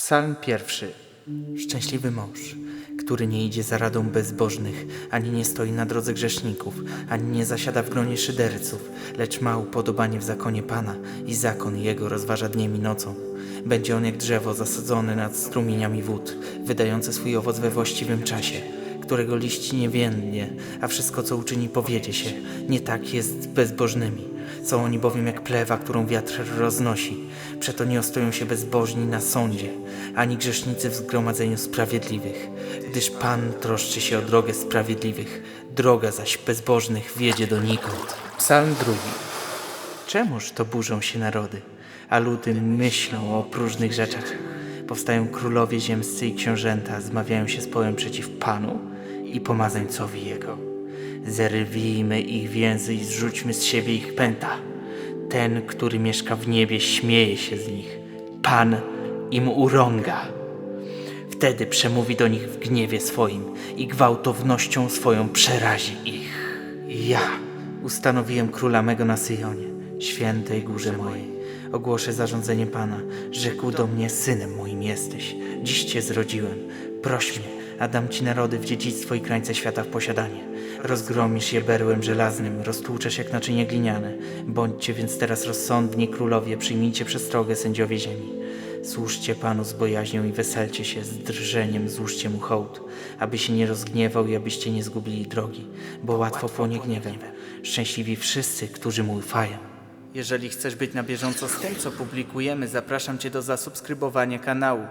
Psalm pierwszy. Szczęśliwy mąż, który nie idzie za radą bezbożnych, ani nie stoi na drodze grzeszników, ani nie zasiada w gronie szyderców, lecz ma upodobanie w zakonie Pana i zakon Jego rozważa dniem i nocą. Będzie on jak drzewo zasadzone nad strumieniami wód, wydające swój owoc we właściwym czasie, którego liść nie więdnie, a wszystko co uczyni powiedzie się. Nie tak jest z bezbożnymi. Są oni bowiem jak plewa, którą wiatr roznosi. Przeto nie ostoją się bezbożni na sądzie, ani grzesznicy w zgromadzeniu sprawiedliwych. Gdyż Pan troszczy się o drogę sprawiedliwych, droga zaś bezbożnych wiedzie donikąd. Psalm drugi. Czemuż to burzą się narody, a ludy myślą o próżnych rzeczach? Powstają królowie ziemscy i książęta, zmawiają się z połem przeciw Panu i pomazańcowi Jego. Zerwijmy ich więzy i zrzućmy z siebie ich pęta. Ten, który mieszka w niebie, śmieje się z nich. Pan im urąga. Wtedy przemówi do nich w gniewie swoim i gwałtownością swoją przerazi ich. Ja ustanowiłem króla mego na Syjonie, świętej górze mojej. Ogłoszę zarządzenie Pana. Rzekł do mnie, synem moim jesteś. Dziś Cię zrodziłem. Proś mnie, a dam Ci narody w dziedzictwo i krańce świata w posiadanie. Rozgromisz je berłem żelaznym, roztłuczesz jak naczynie gliniane. Bądźcie więc teraz rozsądni, królowie, przyjmijcie przestrogę, sędziowie ziemi. Służcie Panu z bojaźnią i weselcie się, z drżeniem złóżcie Mu hołd, aby się nie rozgniewał i abyście nie zgubili drogi, bo łatwo płonie gniewem. Szczęśliwi wszyscy, którzy Mu ufają. Jeżeli chcesz być na bieżąco z tym, co publikujemy, zapraszam Cię do zasubskrybowania kanału.